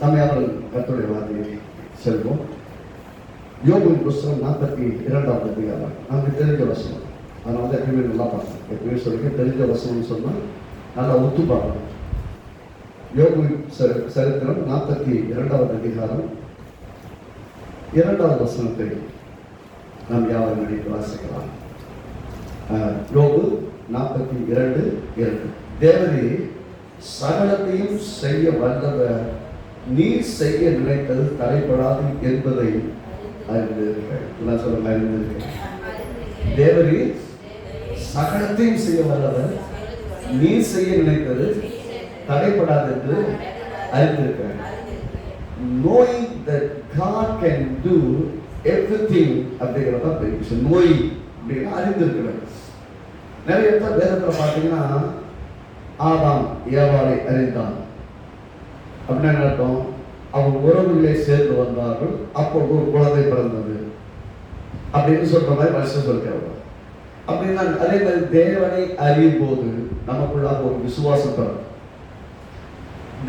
நம்ம யாரும் கத்துடைய வார்த்தையை செல்வோம். யோகின் புஸ்தகம் நாற்பத்தி இரண்டாவது அதிகாரம். நமக்கு தெரிஞ்ச வசனம். அதனால தான் எப்பயுமே நல்லா பார்க்கணும் எப்பயுமே சொல்லிக்க தெரிஞ்ச வசனம்னு சொன்னால் நல்லா ஒத்து பார்க்கணும் யோகின் சரி சரித்திரம் நாற்பத்தி இரண்டாவது அதிகாரம். இரண்டாவது வசனத்தை நாம் யாவரும் நினைத்து வாசிக்கலாம். யோகு நாற்பத்தி இரண்டு இரண்டு தேவரே சகலத்தையும் செய்ய வல்லவர் நீர் செய்ய நினைத்தது தடைப்படாது என்பதை அறிந்திருக்கிறேன் நான் அறிந்திருக்கிறேன் தேவரி சகலத்தையும் செய்ய வல்லவர். நீர் செய்ய நினைத்தது தடைப்படாது என்று அறிந்திருக்கிறேன் knowing that God can do everything அப்படிங்கிறத பெரிய விஷயம் நோய் அப்படின்னா அறிந்திருக்கிறது நிறைய இடத்துல வேதத்தில் பார்த்தீங்கன்னா ஆதாம் ஏவாளை அறிந்தான். அப்படின்னா என்ன அர்த்தம்? அவங்க உறவுகளை சேர்ந்து வந்தார்கள் அப்போ ஒரு குழந்தை பிறந்தது. அப்படின்னு சொல்ற மாதிரி வருஷம் சொல்லிக்கிறவங்க அப்படின்னா அதே மாதிரி தேவனை அறியும் போது நமக்குள்ளாக ஒரு விசுவாசம் பிறக்கும்.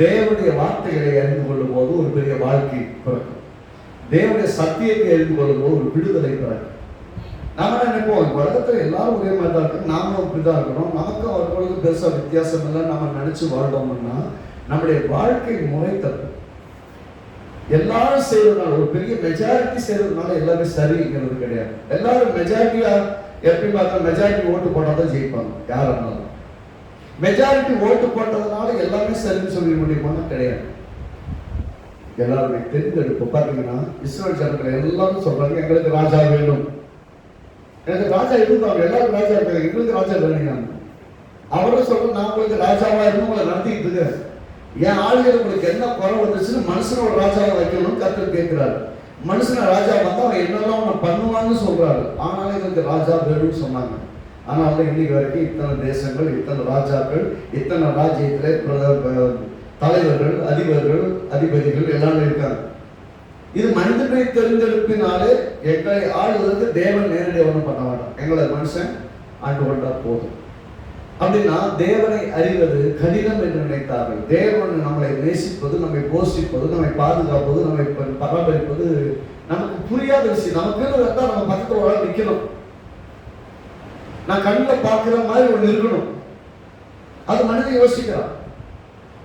தேவனுடைய வார்த்தைகளை அறிந்து கொள்ளும் போது ஒரு பெரிய வாழ்க்கை பிறக்கும். தேவனுடைய சத்தியத்தை அறிந்து கொள்ளும் போது ஒரு விடுதலை பிறக்கும். நாம நினைப்போம்? உலகத்தில் எல்லாரும் ஒரே மாதிரி தான் இருக்கணும் நாமளும் அப்படிதான் இருக்கிறோம் நமக்கும் அவர்களுக்கு பெருசாக வித்தியாசம் இல்லை. நம்ம நினைச்சு வாழ்ந்தோம்னா நம்முடைய வாழ்க்கை முறை தப்பு எல்லாரும் செய்யறதுனால ஒரு பெரிய மெஜாரிட்டி செய்யறதுனால எல்லாமே சரிங்கிறது கிடையாது. எல்லாரும் மெஜாரிட்டியா எப்படி பார்த்தா மெஜாரிட்டி ஓட்டு போட்டாதான் ஜெயிப்பாங்க. யாரா இருந்தாலும். மெஜாரிட்டி ஓட்டு போட்டதுனால எல்லாமே சரின்னு சொல்லி முடியுமானா கிடையாது. எல்லாருமே தெரிந்தெடுப்பு. பார்த்தீங்கன்னா இஸ்ரேல் ஜனங்கள் எல்லாரும் சொல்றாங்க எங்களுக்கு ராஜா வேணும் எனக்கு ராஜா இருந்தாங்க. எல்லாரும் ராஜா இருக்காங்க எங்களுக்கு ராஜா வேணுங்க அவரும் சொல்ற நான் உங்களுக்கு ராஜாவா இருந்து உங்களை நடத்திட்டு இருக்கிறேன். என் ஆளுகள் உங்களுக்கு என்ன குறை வந்துச்சுன்னு மனுஷன ஒரு ராஜாவை வைக்கணும்னு கத்தர் கேட்கிறாரு. மனுஷன ராஜா பார்த்தா அவன் என்னெல்லாம் அவனை பண்ணுவான்னு சொல்றாரு. ஆனாலும் எங்களுக்கு ராஜா வேணும்னு சொன்னாங்க. ஆனால் இன்னைக்கு வரைக்கும் இத்தனை தேசங்கள் இத்தனை ராஜாக்கள் இத்தனை ராஜ்யத்தில் பிரத- தலைவர்கள் அதிபர்கள் அதிபதிகள் எல்லாரும் இருக்காங்க. இது மனிதனை தெரிந்தெடுப்பினாலே எங்களை ஆளுவதற்கு தேவன் நேரடியாக ஒன்றும் பண்ண மாட்டான் எங்களை மனுஷன் ஆண்டு கொண்டா போதும். அப்படின்னா தேவனை அறிவது கடினம் என்று நினைத்தார்கள். தேவன் நம்மளை நேசிப்பது நம்மை போஷிப்பது நம்மை பாதுகாப்பது நம்மை பராமரிப்பது நமக்கு புரியாத விஷயம். நமக்கு தான் நம்ம பக்கத்துல ஒரு நிக்கணும். நான் கண்ணில் பார்க்குற மாதிரி ஒன்று இருக்கணும். அது மனிதன் யோசிக்கிறான்.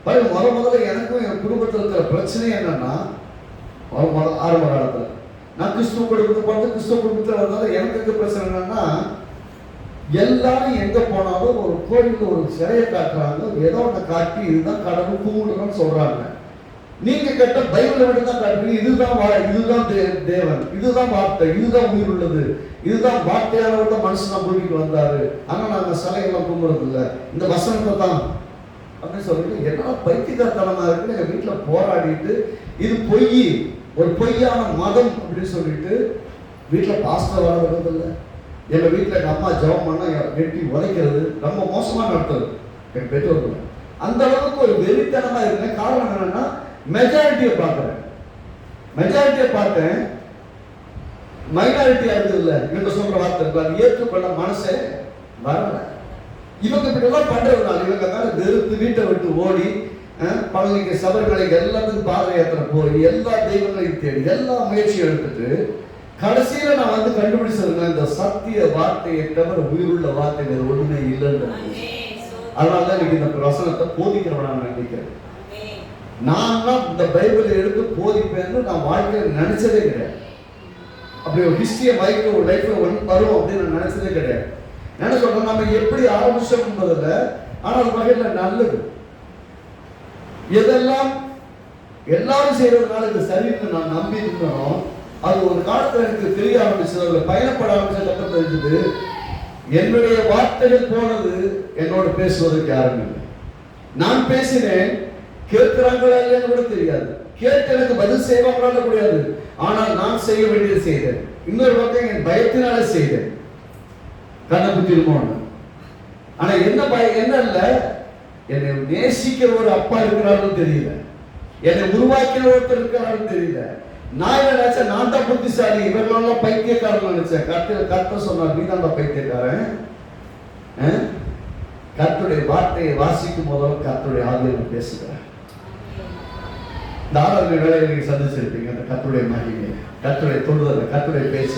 பாருங்க முத முதல்ல எனக்கும் என் குடும்பத்தில் இருக்கிற பிரச்சனை என்னன்னா ஆரம்ப காலத்தில். நான் கிறிஸ்துவ குடும்பத்தை பார்த்து கிறிஸ்துவ குடும்பத்தில் வந்தாலும் எனக்கு இருக்க பிரச்சனை என்னன்னா எல்லாரும் எங்க போனாலும் ஒரு கோயில்ல ஒரு சிலையை காட்டுறாங்க. ஏதோ ஒன்று காட்டி இதுதான் கடவுள் கும்பிடுறோம்னு சொல்றாங்க. நீங்க கேட்ட பைபிளை மட்டும் தான் காட்டுறீங்க. இதுதான் வா- இதுதான் தேவன். இதுதான் வார்த்தை. இதுதான் உயிர் உள்ளது. இதுதான் வார்த்தையானவர் தான் மனுஷன் பூமிக்கு வந்தாரு. ஆனா நாங்க சிலையெல்லாம் கும்பிடுறது இல்லை இந்த வசனத்தை தான் அப்படின்னு சொல்லிட்டு என்ன பைத்தியக்காரத்தனமா இருக்குன்னு எங்க வீட்டுல போராடிட்டு இது பொய். ஒரு பொய்யான மதம் அப்படின்னு சொல்லிட்டு வீட்டுல பாஸ்டர் வர வர்றதில்லை எங்க வீட்டில் எங்கள் அம்மா ஜெபம் பண்ணால் என் வெட்டி உதைக்கிறது ரொம்ப மோசமாக நடத்துறது என் பெற்றோர்கள் அந்த அளவுக்கு ஒரு வெறித்தனமாக இருந்தேன். காரணம் என்னன்னா மெஜாரிட்டியை பார்க்குறேன். மெஜாரிட்டியை பார்த்தேன் மைனாரிட்டியா இருந்தது இல்லை இவங்க சொல்ற வார்த்தை இருக்கு. அது ஏற்றுக்கொள்ள மனசே வரல. இவங்க இப்படிலாம் எல்லாம் பண்றதுனால இவங்க மேல வெறுத்து வீட்டை விட்டு ஓடி பழனிக்கு சபரிமலைக்கு எல்லாத்துக்கும் பாத யாத்திரை போய் எல்லா தெய்வங்களையும் தேடி எல்லா முயற்சியும் எடுத்துட்டு கடைசியில நான் வந்து கண்டுபிடிச்சதுங்க இந்த சத்திய வார்த்தையை தவிர உயிருள்ள வார்த்தை வேறு ஒண்ணுமே இல்லைன்னு அதனால தான் இன்னைக்கு இந்த வசனத்தை போதிக்கிறவன் நான் நினைக்கிறேன். நான் தான் இந்த பைபிளை எடுத்து போதிப்பேன்னு நான் வாழ்க்கையில் நினைச்சதே கிடையாது. அப்படி ஒரு ஹிஸ்டரியை மைக்க ஒரு லைஃப்ல ஒன் வரும் அப்படின்னு நான் நினைச்சதே கிடையாது. என்ன சொல்றேன் நம்ம எப்படி ஆரம்பிச்சோம் என்பதில் ஆனால் வகையில் நல்லது. எதெல்லாம் எல்லாரும் செய்யறதுனால இது சரின்னு நான் நம்பி இருந்தோம் அது ஒரு காலத்துல எனக்கு தெரிய ஆரம்பிச்சது பயணப்படாமல் பயணப்பட கட்டம் தெரிஞ்சது என்னுடைய வார்த்தைகள் போனது என்னோட பேசுவதற்கு யாரும் இல்லை. நான் பேசினேன் கேட்கிறாங்களா இல்லைன்னு கூட தெரியாது. கேட்டு எனக்கு பதில் செய்வாங்களான்னு முடியாது ஆனால் நான் செய்ய வேண்டியது செய்தேன். இன்னொரு பக்கம் என் பயத்தினால செய்தேன். கண்ணை குத்திருமோன்னு ஆனா என்ன பய என்ன இல்ல என்னை நேசிக்கிற ஒரு அப்பா இருக்கிறாருன்னு தெரியல. என்னை உருவாக்கிற ஒருத்தர் இருக்கிறாருன்னு தெரியல. நான் என்ன நினைச்சேன் நான் தான் புத்திசாலி இவர்களெல்லாம் பைத்தியக்காரன் நினைச்சேன் கர்த்தர் கர்த்தர் சொன்னார் நீ தான் பைத்தியக்காரன். அஹ்? கர்த்தருடைய வார்த்தையை வாசிக்கும் போதும் கர்த்தருடைய ஆதரவு பேசுகிறேன் தாராள வேலையை நீங்க சந்திச்சிருப்பீங்க அந்த கத்துடைய மகிமை கத்துடைய தொழுதல் கத்துடைய பேச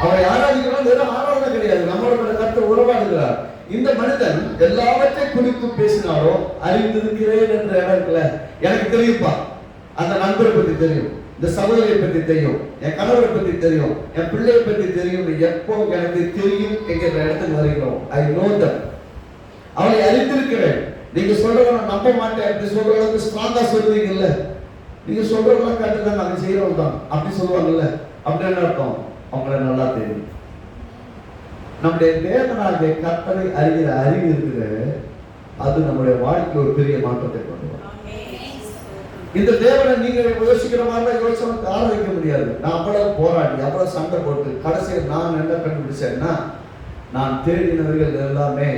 அவரை ஆராதிக்கிறோம் வெறும் ஆராதனை கிடையாது. நம்மளோட கத்து உறவாடுகிறார். இந்த மனிதன் எல்லாவற்றை குறித்து பேசினாரோ அறிந்திருக்கிறேன் என்ற இடம் இருக்குல்ல எனக்கு தெரியும்ப்பா அந்த நண்பரை பற்றி தெரியும். இந்த சகோதரியை பத்தி தெரியும் என் கணவரை பத்தி தெரியும் என் பிள்ளையை பற்றி தெரியும் எப்போ எனக்கு தெரியும் என்கிற இடத்துக்கு வருகிறோம். ஐ நோ தட் அவளை அறிந்திருக்கிறேன். நீங்க சொல்றவங்க நம்ப மாட்டேன். அப்படி சொல்ற அளவுக்கு ஸ்ட்ராங்கா சொல்றீங்கல்ல? நீங்க சொல்றவங்க கரெக்ட் தான் நாங்கள் செய்யறவங்க தான். அப்படி சொல்லுவாங்கல்ல? அப்படி என்ன அர்த்தம்? அவங்கள நல்லா தெரியும். நம்முடைய தேவனாகிய கர்த்தரை அறிகிற அறிவு இருக்குது அது நம்முடைய வாழ்க்கை ஒரு பெரிய மாற்றத்தை கொண்டு வரும். இந்த தேவனை நீங்க யோசிக்கிற மாதிரி யோசனை வைக்க முடியாது. நான் அவ்வளவு போராடி அவ்வளவு சண்டை போட்டு கடைசியில் நான் என்ன கண்டுபிடிச்சேன்னா நான் தேடினவர்கள் எல்லாமே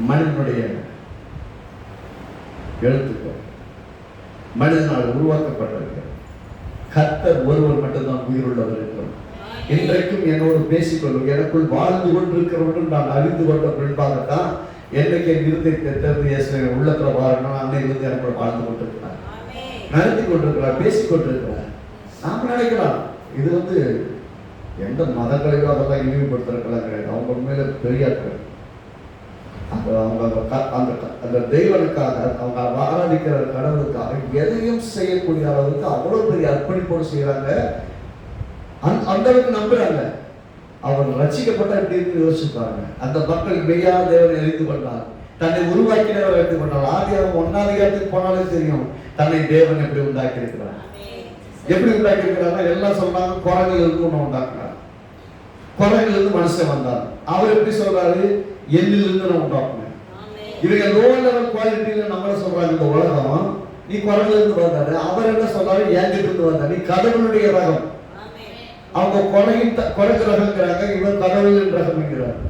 மனிதனுடைய எழுத்துக்கள் மனிதனால் உருவாக்கப்பட்டிருக்கிறது கத்தர் ஒருவர் மட்டும்தான் உயிருள்ளவர் இருக்கிறோம் இன்றைக்கும் என்னோடு பேசிக்கொள்ளும் எனக்குள் வாழ்ந்து கொண்டிருக்கிறவர்கள் நான் அறிந்து கொண்ட பின்பாகத்தான் என்னைக்கு என் இருதயத்தை திறந்து இயேசுவின் உள்ளத்துல வாழணும் அன்னையிலிருந்து எனக்குள்ள வாழ்ந்து கொண்டிருக்கிறார். நடத்தி கொண்டிருக்கிறார் பேசிக் கொண்டிருக்கிறார். நாம நினைக்கலாம் இது வந்து எந்த மதங்களையோ அதெல்லாம் இழிவுபடுத்துறதுக்கெல்லாம் கிடையாது. அவங்க உண்மையில பெரியார்கள் அந்த அவங்க அந்த அந்த அந்த தெய்வனுக்காக அவங்க ஆராதிக்கிற கடவுளுக்காக எதையும் செய்யக்கூடிய அளவுக்கு அவ்வளவு பெரிய அர்ப்பணிப்போடு செய்யறாங்க. அந்த அந்த அளவுக்கு நம்புறாங்க. அவர் ரசிக்கப்பட்ட எப்படி இருக்கு யோசிச்சு பாருங்க அந்த மக்கள் மெய்யா தேவனை அறிந்து கொண்டார். தன்னை உருவாக்கினவர் அறிந்து கொண்டார். ஆதியாகம் ஒன்னாதிகாரத்துக்கு போனாலே தெரியும். தன்னை தேவன் எப்படி உண்டாக்கி இருக்கிறார் எப்படி உண்டாக்கி இருக்கிறாங்க எல்லாம் சொல்றாங்க குரங்கில் இருந்து ஒண்ணு உண்டாக்குறார் குரங்கில் இருந்து மனுஷன் வந்தார் அவர் எப்படி சொல்றாரு? எண்ணிலிருந்து நான் உண்டாக்குனேன். இவங்க லோ லெவல் குவாலிட்டியில நம்மள சொல்றாங்க இந்த உலகம் நீ குரங்குல இருந்து வந்தாரு. அவர் என்ன சொல்றாரு? என்கிட்ட இருந்து வந்தார். நீ கடவுளுடைய ரகம். அவங்க கொலையின் கொலைக்கு ரகங்கிறாங்க இவன் கடவுளின் ரகம்ங்கிறார்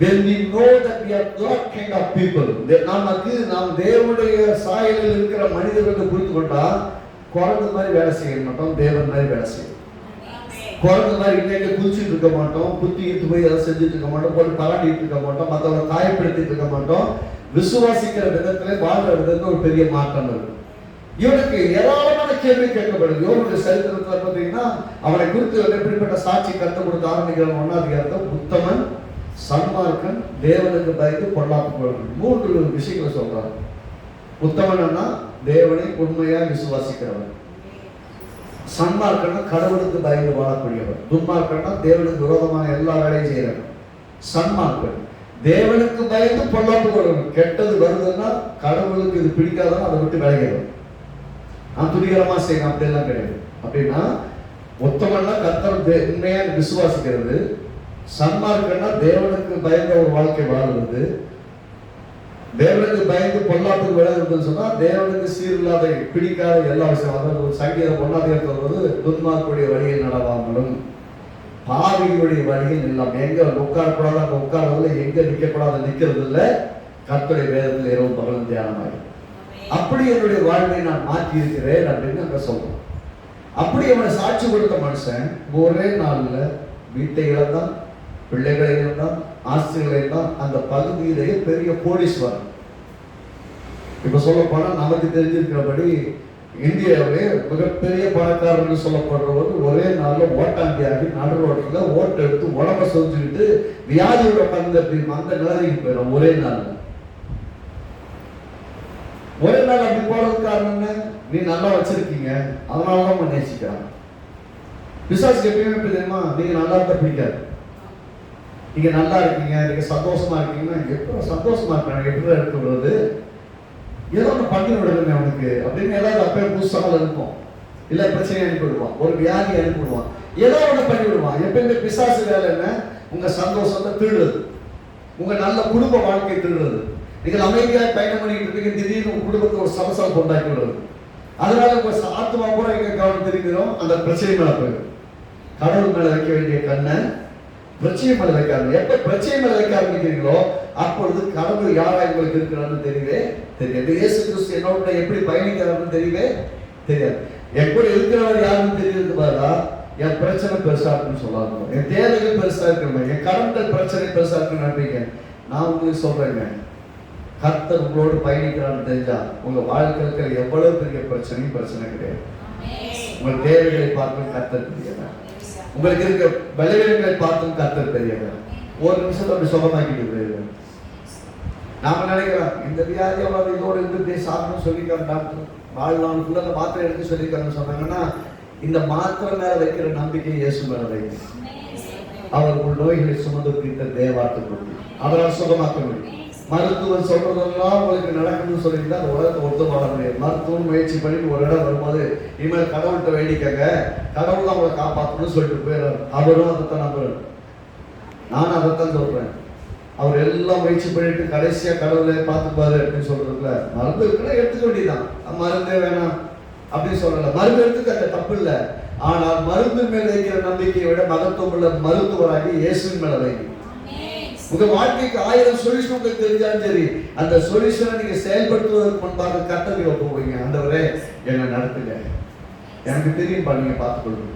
when we know that we are God kind of people நமக்கு நாம் தேவனுடைய சாயலில் இருக்கிற மனிதர்கள் புரிந்து கொண்டா குரங்கு மாதிரி வேலை செய்ய மாட்டோம் தேவன் மாதிரி வேலை செய்யும். குரங்கு மாதிரி இன்னைக்கு குதிச்சுட்டு இருக்க மாட்டோம் புத்தி இட்டு போய் எதாவது செஞ்சுட்டு இருக்க மாட்டோம் போட்டு தலாட்டிட்டு இருக்க மாட்டோம் மற்றவங்க காயப்படுத்திட்டு இருக்க மாட்டோம். விசுவாசிக்கிற விதத்துல வாழ்ற விதத்துல ஒரு பெரிய மாற்றம் இருக்கு இவனுக்கு ஏராளமான கேள்வி கேட்கப்படுது. யோனுடைய சரித்திரத்தில் பார்த்தீங்கன்னா அவனை குறித்து ஒரு எப்படிப்பட்ட சாட்சி கத்து கொடுத்து ஆரம்பிக்கிற ஒன்னாதிகாரத்தை உத்தமன் சன்மார்க்கன் தேவனுக்கு பயந்து பொல்லாப்பு கொள்வன் மூன்று விஷயங்களை சொல்றாரு உத்தமன்னா தேவனை உண்மையா விசுவாசிக்கிறவன். சன்மார்க்கன்னா கடவுளுக்கு பயந்து வாழக்கூடியவர் துன்மார்க்கன்னா தேவனுக்கு விரோதமான எல்லா வேலையும் செய்யறவன். சன்மார்க்கன் தேவனுக்கு பயந்து பொல்லாப்பு கொள்வன் கெட்டது வருதுன்னா கடவுளுக்கு இது பிடிக்காதான் அதை விட்டு விலகிறவன். நான் துணிகரமா செய்யணும் அப்படிலாம் கிடையாது. அப்படின்னா உத்தமன்னா கர்த்தர் உண்மையாக விசுவாசிக்கிறது. சன்மார்க்கன்னா தேவனுக்கு பயந்த ஒரு வாழ்க்கை வாழுவது தேவனுக்கு பயந்து பொல்லாப்புக்கு விளையாடுறதுன்னு சொன்னா தேவனுக்கு சீரில்லாத பிடிக்காத எல்லா விஷயம் அதாவது ஒரு சங்கீத ஒன்னாவது வருவது துன்மார்க்குடைய வழியை நடவாமலும் பாவிகளுடைய வழியில் இல்லாம எங்க உட்காரக்கூடாது அங்க உட்காரதில்ல எங்க நிற்கக்கூடாது நிற்கிறது இல்லை கர்த்தருடைய வேதத்தில் இரவு பகலும் தியானமாயிரும். அப்படி என்னுடைய வாழ்வை நான் மாற்றி இருக்கிறேன் அப்படின்னு அங்கே சொல்றோம். அப்படி அவனை சாட்சி கொடுத்த மனுஷன் ஒரே நாளில் வீட்டை இழந்தான் பிள்ளைகளை இழந்தான் ஆஸ்திகளை இழந்தான். அந்த பகுதியிலேயே பெரிய கோடீஸ்வரன் இப்போ சொல்ல போனால் நமக்கு தெரிஞ்சிருக்கிறபடி இந்தியாவிலே மிகப்பெரிய பணக்காரர்கள் சொல்லப்படுறவர் ஒரே நாள்ல ஓட்டாண்டியாகி நடு ரோட்டில் ஓட்டு எடுத்து உடம்ப சொல்லிட்டு வியாதியோட பங்கு அப்படிமா அந்த நிலைமைக்கு போயிடும் ஒரே நாளில். ஒரே நாள் அப்படி போறது காரணம் என்ன? நீ நல்லா வச்சிருக்கீங்க. அதனால தான் உன்னை நேசிக்கிறான். பிசாசுக்கு எப்பயுமே எப்படி தெரியுமா? நீங்க நல்லா இருக்க பிடிக்காது. நீங்க நல்லா இருக்கீங்க நீங்க சந்தோஷமா இருக்கீங்கன்னா எப்போ சந்தோஷமா இருக்காங்க எப்படி எடுத்து விடுறது ஏதோ ஒன்று பண்ணி விடணுமே அவனுக்கு. அப்படின்னு ஏதாவது அப்பயே புதுசாக இருக்கும் இல்லை பிரச்சனை அனுப்பி விடுவான் ஒரு வியாதி அனுப்பி விடுவான் ஏதோ ஒன்று பண்ணி விடுவான் எப்பயுமே பிசாசு வேலை என்ன? உங்க சந்தோஷத்தை திருடுறது. உங்க நல்ல குடும்ப வாழ்க்கை திருடுறது. நீங்கள் அமைதியாக பயணம் பண்ணிட்டு இருப்பீங்க. திடீர்னு உங்க குடும்பத்தை ஒரு சமசம் கொண்டாக்கி விடுவது அதனால உங்க ஆத்மா கூட எங்க கவனம் திரும்பிடும் அந்த பிரச்சனை மேல போயிடும். கடவுள் மேல வைக்க வேண்டிய கண்ணை பிரச்சனை மேல வைக்காது எப்ப பிரச்சனை மேல வைக்க ஆரம்பிக்கிறீங்களோ அப்பொழுது கடவுள் யாரா உங்களுக்கு இருக்கிறான்னு தெரியவே தெரியாது. இயேசு கிறிஸ்து என்னோட எப்படி பயணிக்கிறாருன்னு தெரியவே தெரியாது. என் கூட இருக்கிறவர் யாருன்னு தெரியுது பாரா என் பிரச்சனை பெருசா இருக்குன்னு சொல்லாது என் தேவைகள் பெருசா இருக்கணும் என் கரண்ட் பிரச்சனை பெருசா இருக்குன்னு நினைப்பீங்க நான் உங்களுக்கு சொல்றேங்க. கர்த்தர் உங்களோடு பயணிக்கிறான்னு தெரிஞ்சா உங்க வாழ்க்கையில் இருக்கிற எவ்வளவு பெரிய பிரச்சனையும் பிரச்சனை கிடையாது. உங்கள் தேவைகளை பார்க்கும் கர்த்தர் பெரியவர் உங்களுக்கு இருக்க பலவீனங்களை பார்த்தும் கர்த்தர் பெரியவர் ஒரு நிமிஷத்துல அப்படி சுகமாக்கிட்டு போயிருவார் நாம நினைக்கிறோம் இந்த வியாதி அவ்வளவு இதோட இருந்து சாப்பிடணும் சொல்லிக்காங்க டாக்டர். வாழ்நாள் ஃபுல்லாக அந்த மாத்திரை எடுத்து சொல்லிக்காங்கன்னு சொன்னாங்கன்னா இந்த மாத்திரை மேல வைக்கிற நம்பிக்கை இயேசு மேல வைக்கணும் அவர் உங்கள் நோய்களை சுமந்து குறித்த தேவார்த்தை அவரால் சுகமாக்க முடியும். மருத்துவர் சொல்றதெல்லாம் உங்களுக்கு நடக்குதுன்னு சொல்லியிருந்தா அந்த உலகத்தை ஒத்து வாழ முடியாது மருத்துவம் முயற்சி பண்ணிட்டு ஒரு இடம் வரும்போது இனிமேல் கடவுள்கிட்ட வேண்டிக்கங்க. கடவுள் தான் உங்களை காப்பாற்றணும்னு சொல்லிட்டு போயிடும் அவரும் அதைத்தான் நம்புறாரு. நானும் அதைத்தான் சொல்றேன். அவர் எல்லாம் முயற்சி பண்ணிட்டு கடைசியா கடவுளை பார்த்துப்பாரு அப்படின்னு சொல்றதுல மருந்து இருக்குன்னா எடுத்துக்க வேண்டியதான் மருந்தே வேணாம் அப்படின்னு சொல்லல. மருந்து எடுத்துக்க தப்பு இல்லை. ஆனால் மருந்து மேல வைக்கிற நம்பிக்கையை விட மகத்துவம் உள்ள மருத்துவராகி இயேசுவின் மேல வைக்கணும் உங்க வாழ்க்கைக்கு ஆயிரம் சொல்யூஷன் உங்களுக்கு தெரிஞ்சாலும் சரி அந்த சொல்யூஷனை நீங்க செயல்படுத்துவதற்கு முன்பாக கட்டளை போவீங்க. அந்தவரே என்னை நடத்துங்க. எனக்கு தெரியும் நீங்க பார்த்துக்கொள்ளுங்க.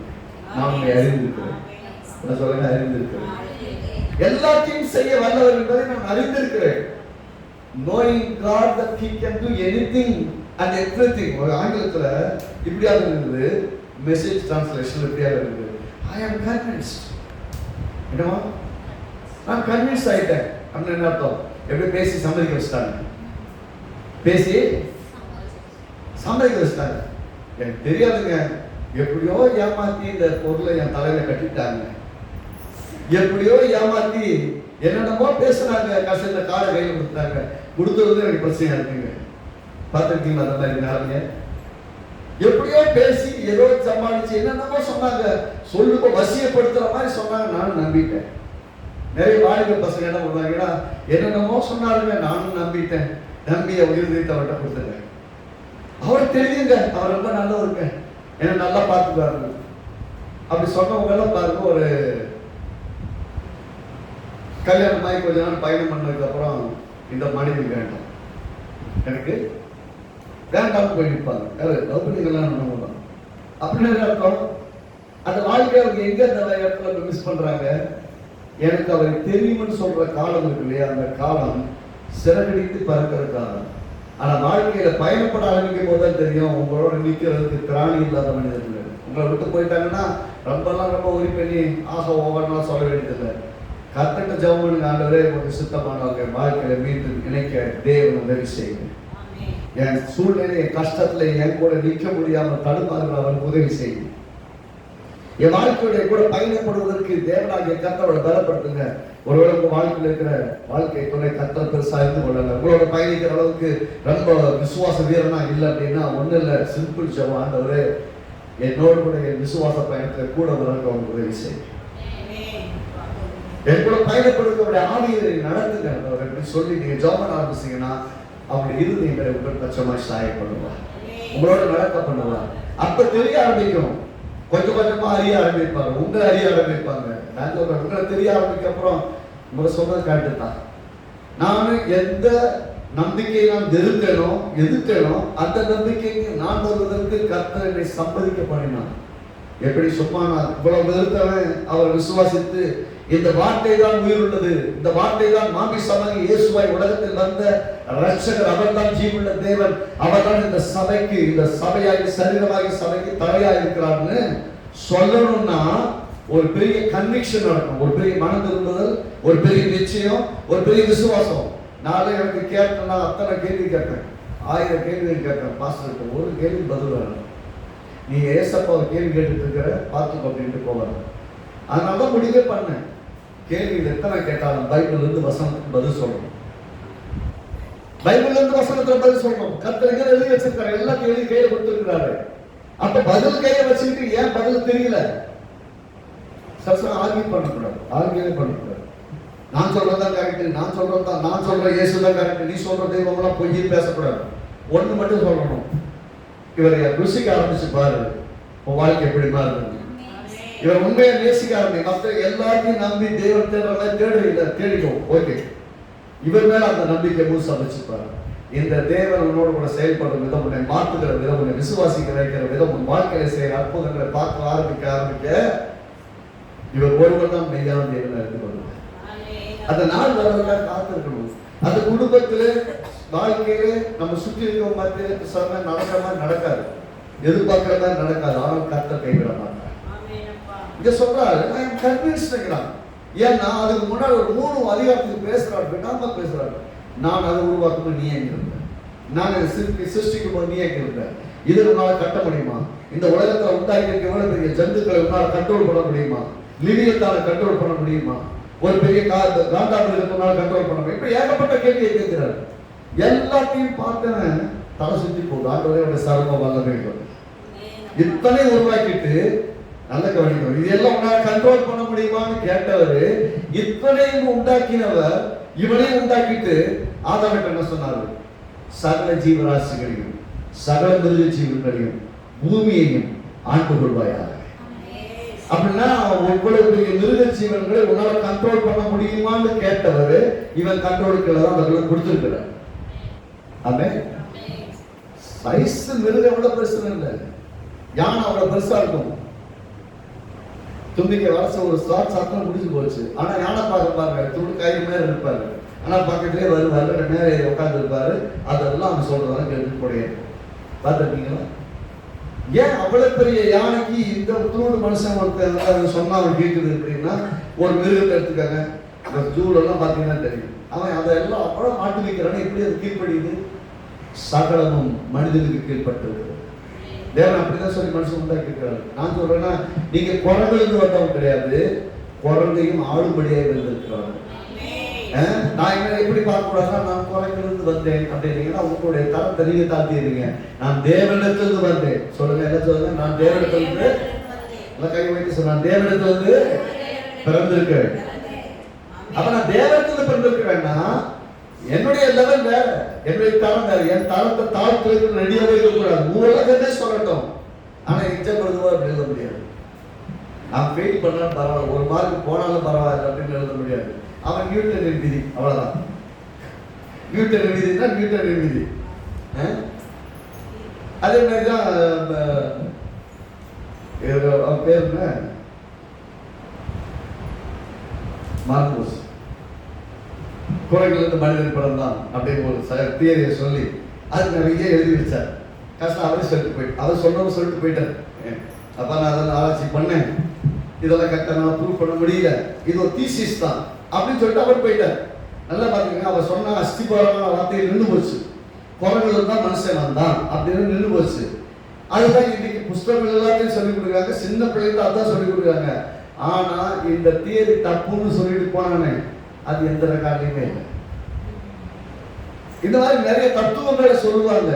நான் உங்களை அறிந்திருக்கிறேன். என்ன சொல்லுங்க அறிந்திருக்கிறேன். எல்லாத்தையும் செய்ய வல்லவர் என்பதை நான் அறிந்திருக்கிறேன். Knowing God that he can do anything and everything ஒரு ஆங்கிலத்துல இப்படியாக இருக்குது மெசேஜ் டிரான்ஸ்லேஷன் இப்படியாக இருக்குது ஐ ஆம் கன்வின்ஸ்ட் என்னவா நான் கன்வின்ஸ் ஆகிட்டேன் அப்படின்னு என்ன அர்த்தம் எப்படி பேசி சம்மதிக்க வச்சுட்டாங்க பேசி சம்மதிக்க வச்சுட்டாங்க எனக்கு தெரியாதுங்க. எப்படியோ ஏமாத்தி இந்த பொருளை என் தலையில கட்டிட்டாங்க. எப்படியோ ஏமாத்தி என்னென்னமோ பேசுனாங்க கஷ்டத்தில் காலை கையில் கொடுத்தாங்க. கொடுத்தது எனக்கு பிரச்சனையா இருக்குங்க. பார்த்துருக்கீங்களா அந்த மாதிரி நாளைங்க எப்படியோ பேசி ஏதோ சமாளிச்சு என்னென்னமோ சொன்னாங்க. சொல்லுக்கோ வசியப்படுத்துற மாதிரி சொன்னாங்க நானும் நம்பிட்டேன். நிறைய வாலிப பசங்க என்ன பண்ணுவாங்கன்னா என்னென்னமோ சொன்னாலுமே நானும் நம்பிட்டேன். நம்பி அவர் அவர்கிட்ட கொடுத்துருங்க அவர் தெரியுங்க அவர் ரொம்ப நல்லவருங்க. என்ன நல்லா பார்த்துக்குவாருங்க. அப்படி சொன்னவங்க எல்லாம் பாருங்க ஒரு கல்யாணம் ஆகி கொஞ்ச நாள் பயணம் பண்ணதுக்கு அப்புறம் இந்த மனைவி வேண்டாம். எனக்கு வேண்டாம் போய் நிற்பாங்க கல்யாணம் பண்ணவங்க அப்படின்னு அர்த்தம் அந்த வாழ்க்கை அவங்க எங்க அந்த இடத்துல மிஸ் பண்றாங்க? எனக்கு அவரை தெரியும்னு சொல்ற காலம் இருக்கு இல்லையா? அந்த காலம் சிறகடித்து பறக்கிற காலம். ஆனா வாழ்க்கையில பயணப்பட ஆரம்பிக்கும் போது தான் தெரியும் உங்களோட நிற்கிறதுக்கு திராணி இல்லாத மனிதர்கள் உங்களை விட்டு போயிட்டாங்கன்னா ரொம்பலாம் ரொம்ப உரி பண்ணி ஆக ஓவர்லாம் சொல்ல வேண்டியதில்லை. கத்தட்ட ஜவுனுங்க ஆண்டவரே உங்களுக்கு சுத்தமானவங்க வாழ்க்கையில மீண்டும் இணைக்க தேவன் உதவி செய்யுங்க. என் சூழ்நிலை என் கஷ்டத்துல என் கூட நிற்க முடியாம தடுமாறுகிற அவருக்கு உதவி செய்யுங்க. என் வாழ்க்கையுடைய கூட பயணப்படுவதற்கு தேவனாகிய கத்தவளை பலப்படுத்துங்க. ஒருவேளை உங்க வாழ்க்கையில் இருக்கிற வாழ்க்கை துணை கத்தர் பெருசா இருந்து கொள்ளல. உங்களோட பயணிக்கிற அளவுக்கு ரொம்ப விசுவாச வீரனா இல்லை அப்படின்னா ஒண்ணு இல்லை. சிம்பிள் ஜெபம் ஆண்டவர் என்னோடு கூட என் விசுவாச பயணத்துல கூட வரங்க அவங்க உதவி செய்யும் என் கூட பயணப்படுத்தக்கூடிய ஆவியை நடந்துங்க அப்படின்னு சொல்லி நீங்க ஜெபம் ஆரம்பிச்சீங்கன்னா அவங்க இருதயங்களை உங்கள் பட்சமாய் சாய பண்ணுவார் உங்களோட நடக்க பண்ணுவார். அப்ப தெரிய ஆரம்பிக்கும். கொஞ்சம் கொஞ்சமா அறிய ஆரம்பிப்பாங்க. உங்களை அறிய ஆரம்பிப்பாங்க. நான் சொல்றேன். உங்களை தெரிய ஆரம்பிக்க அப்புறம் உங்களை சொன்னது கரெக்டு தான். நான் எந்த நம்பிக்கையை நான் வெறுத்தேனோ எதிர்த்தேனோ அந்த நம்பிக்கைக்கு நான் வருவதற்கு கர்த்தர் என்னை சம்மதிக்க பண்ணினான் எப்படி சும்மா நான் இவ்வளவு எதிர்த்தவன் அவர் விசுவாசித்து இந்த வார்த்தை தான் உயிர் உள்ளது இந்த வார்த்தை தான் மாமிசமாக இயேசுவாய் உலகத்தில் வந்த ரட்சகர் அவர் தான் ஜீவுள்ள தேவன். அவர் தான் இந்த சபைக்கு இந்த சபையாகி சரீரமாகி சபைக்கு தலையா இருக்கிறார்னு சொல்லணும்னா ஒரு பெரிய கன்விக்ஷன் நடக்கும். ஒரு பெரிய மனம் திரும்புதல் ஒரு பெரிய நிச்சயம் ஒரு பெரிய விசுவாசம். நாளை எனக்கு கேட்டேன்னா அத்தனை கேள்வி கேட்டேன் ஆயிரம் கேள்வி கேட்டேன் பாஸ்டர் ஒரு கேள்வி பதில் வேணும் நீ ஏசப்பா ஒரு கேள்வி கேட்டுட்டு இருக்கிற பார்த்துக்கோ அப்படின்ட்டு போவாங்க அதனால தான் முடிவே பண்ணேன். கேள்வியில் எத்தனை கேட்டாலும் பைபிள் இருந்து வசனத்துக்கு பதில் சொல்லணும். பைபிள் இருந்து வசனத்துல பதில் சொல்லணும். கர்த்தர் எங்க எழுதி வச்சிருக்காரு. எல்லாம் எழுதி கையில கொடுத்துருக்கிறாரு. அப்ப பதில் கையில வச்சுக்கிட்டு ஏன் பதில் தெரியல? சசம் ஆர்கியூ பண்ணக்கூடாது. ஆர்கியூ பண்ணக்கூடாது. நான் சொல்றதுதான் கரெக்ட் நான் சொல்றதுதான் நான் சொல்ற இயேசு தான் கரெக்ட் நீ சொல்ற தெய்வம்லாம் பொய்யும் பேசக்கூடாது. ஒண்ணு மட்டும் சொல்லணும். இவரை ருசிக்க ஆரம்பிச்சு பாரு. உன் வாழ்க்கை எப்படி மாறுது இவர் உண்மையை நேசிக்க ஆரம்பி மற்ற எல்லாத்தையும் நம்பி தேவன் தேடுறத தேடுறீங்க இல்ல தேடிக்கோ. ஓகே. இவர் மேல அந்த நம்பிக்கை முழுசா வச்சுப்பாரு இந்த தேவன் உன்னோட கூட செயல்படுற விதம் உன்னை மாற்றுகிற விதம் உன்னை விசுவாசிக்க வைக்கிற விதம் உன் வாழ்க்கையில செய்யற அற்புதங்களை பார்க்க ஆரம்பிக்க ஆரம்பிக்க இவர் ஒருவர் தான் மெய்யான தேவனா இருந்து வருவார் அந்த நாள் வரவங்க காத்திருக்கணும். அந்த குடும்பத்துல வாழ்க்கையில நம்ம சுற்றி இருக்கிற மாதிரி சொன்ன நடக்கிற மாதிரி நடக்காது. எதிர்பார்க்கிற மாதிரி நடக்காது. ஆனால் கத்த கைவிட மாட்டாங்க இங்கே சொல்றாரு நான் கன்வின்ஸ்டுங்கிறான் ஏன்னா அதுக்கு முன்னாடி ஒரு மூணு அதிகாரத்துக்கு பேசுறாரு விடாம பேசுகிறாரு நான் அதை உருவாக்கணும் நீ எங்க இருந்த. நான் சிற்பி சிருஷ்டிக்கும் போது நீ எங்க இருந்த. இதை உன்னால் கட்ட முடியுமா? இந்த உலகத்தில் உண்டாக்கி இருக்க எவ்வளோ பெரிய ஜந்துக்களை உன்னால் கண்ட்ரோல் பண்ண முடியுமா? லிவியத்தால் கண்ட்ரோல் பண்ண முடியுமா? ஒரு பெரிய கா காண்டாமிருகத்தினால கண்ட்ரோல் பண்ண முடியும்? இப்போ ஏகப்பட்ட கேள்வியை கேட்கிறாரு. எல்லாத்தையும் பார்த்தேன் தலை சுற்றி போகுது ஆண்டவரே அவருடைய சர்வ வல்லமை இத்தனை உருவாக்கிட்டு நல்ல கவனிக்கணும் இது எல்லாம் உன்னால கண்ட்ரோல் பண்ண முடியுமான்னு கேட்டவர் இத்தனையும் உண்டாக்கினவர் இவனையும் உண்டாக்கிட்டு ஆதாமிட்ட என்ன சொன்னாரு? சகல ஜீவராசிகளையும் சகல மிருக ஜீவன்களையும் பூமியையும் ஆண்டு கொள்வாயாக. அப்படின்னா பெரிய மிருக ஜீவன்களை உன்னால கண்ட்ரோல் பண்ண முடியுமான்னு கேட்டவர் இவன் கண்ட்ரோலுக்கு தான் அவர்களை கொடுத்திருக்கிறார். ஆமென் சைஸ் மிருகம் எவ்வளவு பெருசு இல்லை. யானை அவ்வளவு பெருசா இருக்கும். தும்பிக்கை வரச ஒரு ஸ்லாட் சாத்தம் முடிஞ்சு போச்சு. ஆனா யானை பார்க்க பாருங்க துண்டு கயிறு மேல இருப்பாரு ஆனா பக்கத்துலயே வருவாரு நேரம் உட்கார்ந்து இருப்பாரு அதெல்லாம் அவன் சொல்றதா கேட்டு போடைய பார்த்துருக்கீங்களா? ஏன் அவ்வளவு பெரிய யானைக்கு இந்த தூண்டு மனுஷன் ஒருத்தர் சொன்னா அவன் கேட்குது அப்படின்னா ஒரு மிருகத்தை எடுத்துக்காங்க. அந்த ஜூல எல்லாம் பார்த்தீங்கன்னா தெரியும். அவன் அதெல்லாம் அவ்வளவு மாட்டு வைக்கிறானே எப்படி அது கீழ்ப்படியுது? சகலமும் மனிதனுக்கு கீழ்பட்டது தேவன் அப்படிதான் சொல்லி மனுஷன் உண்டாக்கி இருக்கிறாரு நான் சொல்றேன்னா நீங்க குரங்குலேருந்து வந்தவங்க கிடையாது. குரங்கையும் ஆளும்படியாக இருந்திருக்கிறாங்க நான் என்ன எப்படி பார்க்க கூடாதுன்னா நான் குரங்கிலிருந்து வந்தேன் அப்படின்னீங்கன்னா உங்களுடைய தரம் தெரிய தாழ்த்திடுறீங்க நான் தேவனிடத்திலிருந்து வந்தேன். சொல்லுங்க என்ன சொல்லுங்க? நான் தேவனிடத்திலிருந்து எல்லாம் கை வைத்து சொல்ல தேவனிடத்திலிருந்து பிறந்திருக்கேன் அப்ப நான் தேவனிடத்துல பிறந்திருக்கிறேன்னா என்னுடைய லெவல் வேற. என்னுடைய தரம் வேற. என் தரத்தை தாழ்த்து ரெடியாகவே இருக்கக்கூடாது. உலகமே சொல்லட்டும். ஆனா இச்சப்படுதுவா அப்படி எழுத முடியாது. நான் ஃபெயில் பண்ணாலும் பரவாயில்ல. ஒரு மார்க் போனாலும் பரவாயில்ல அப்படின்னு எழுத முடியாது. அவன் நியூட்டன் விதி. அவ்வளவுதான். நியூட்டன் விதினா நியூட்டன் விதி. அதே மாதிரி தான் அவன் பேர் என்ன? மார்க்கோஸ். குரங்கிலிருந்து மனிதன் பிறந்தான் அப்படின்னு ஒரு தியரியை சொல்லி அது நிறைய எழுதி வச்சார். கஷ்டம் அவரே சொல்லிட்டு போயிட்டு அவர் சொன்னவங்க சொல்லிட்டு போயிட்டார். அப்போ நான் அதெல்லாம் ஆராய்ச்சி பண்ணேன். இதெல்லாம் கரெக்டாக நான் ப்ரூவ் பண்ண முடியல. இது ஒரு தீசிஸ் தான் அப்படின்னு சொல்லிட்டு அவர் போயிட்டார். நல்லா பாத்தீங்கன்னா அவர் சொன்ன அஸ்திபாரமான வார்த்தையை நின்று போச்சு. குரங்குல தான் மனுஷன் வந்தான் அப்படின்னு நின்று போச்சு. அதுதான் இன்னைக்கு புஸ்தகங்கள் எல்லாத்தையும் சொல்லிக் கொடுக்குறாங்க. சின்ன பிள்ளைங்க அதான் சொல்லிக் கொடுக்குறாங்க. ஆனா இந்த தியரி தப்புன்னு சொல்லிட்டு போனானே. அது எந்த ரெக்கார்ட்லையுமே இல்லை. இந்த மாதிரி நிறைய தத்துவங்களை சொல்லுவாங்க.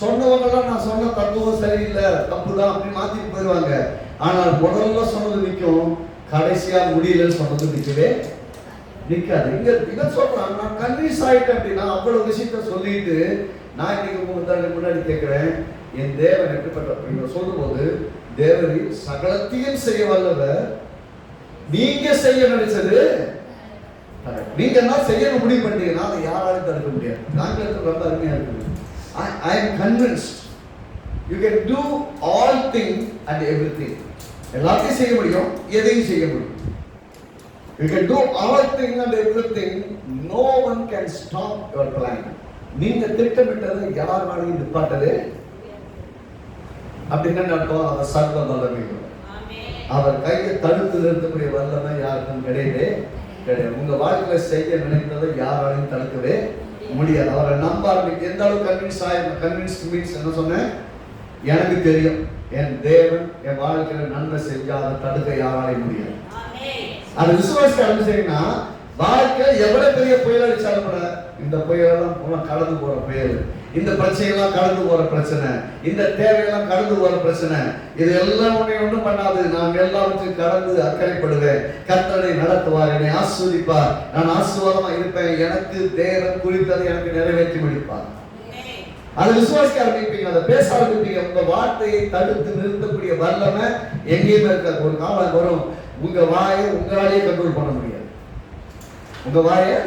சொன்னவங்கலாம் நான் சொன்ன தத்துவம் சரியில்லை தப்பு தான் அப்படி மாத்திட்டு போயிடுவாங்க. ஆனால் முதல்ல சொன்னது நிற்கும் கடைசியா முடியலன்னு சொன்னது நிற்கவே நிற்காது. இங்க இதை சொல்றான் நான் கன்வின்ஸ் ஆயிட்டேன் அப்படின்னா அவ்வளவு விஷயத்த சொல்லிட்டு நான் இன்னைக்கு முன்னாடி முன்னாடி கேட்கிறேன் என் தேவன் எப்படிப்பட்ட அப்படின்னு சொல்லும்போது தேவரி சகலத்தையும் செய்ய வல்லவர். நீங்க செய்ய நினைச்சது நீங்க என்ன செய்யணும் முடிவு பண்ணீங்கன்னா அதை யாராலும் தடுக்க முடியாது. ஆங்கிலத்தில் ரொம்ப அருமையா இருக்குது. I am convinced you can do all thing and everything எல்லாத்தையும் செய்ய முடியும். எதையும் செய்ய முடியும். You can do all thing and everything no one can stop your plan நீங்க திட்டமிட்டதை யாராலையும் நிப்பாட்டவே அப்படின்னு என்ன அர்த்தம் அவர் சர்வ வல்லமை. அவர் கையை தடுத்து நிறுத்தக்கூடிய வல்லமை யாருக்கும் கிடையவே கிடையாது உங்க வாழ்க்கையில செய்ய நினைத்ததை யாராலையும் தடுக்கவே முடியாது. அவரை நம்ப ஆரம்பிக்க எந்த அளவுக்கு கன்வின்ஸ் ஆயிருந்த கன்வின்ஸ் மீன்ஸ் என்ன சொன்னேன்? எனக்கு தெரியும். என் தேவன் என் வாழ்க்கையில நன்மை செய்யாத தடுக்க யாராலையும் முடியாது. அது விசுவாசி ஆரம்பிச்சீங்கன்னா வாழ்க்கையில் எவ்வளவு பெரிய புயல் அடிச்சாலும் கூட இந்த புயலெல்லாம் போனா கடந்து போற புயல். இந்த பிரச்சனையெல்லாம் கடந்து போற பிரச்சனை இந்த தேவையெல்லாம் கடந்து போற பிரச்சனை இது எல்லாம் உன்னை ஒன்றும் பண்ணாது. நான் எல்லாவற்றையும் கடந்து அக்கறைப்படுவேன். கர்த்தனை நடத்துவார் என்னை ஆஸ்வதிப்பார் நான் ஆசுவாதமா இருப்பேன். எனக்கு தேவன் குறித்ததை எனக்கு நிறைவேற்றி முடிப்பார். அதை விசுவாசிக்க ஆரம்பிப்பீங்க அதை பேச ஆரம்பிப்பீங்க. உங்க வார்த்தையை தடுத்து நிறுத்தக்கூடிய வல்லமை எங்கேயுமே இருக்காது. ஒரு காலம் வரும். உங்க வாயை உங்களாலேயே கண்ட்ரோல் பண்ண முடியாது. உங்க வாயை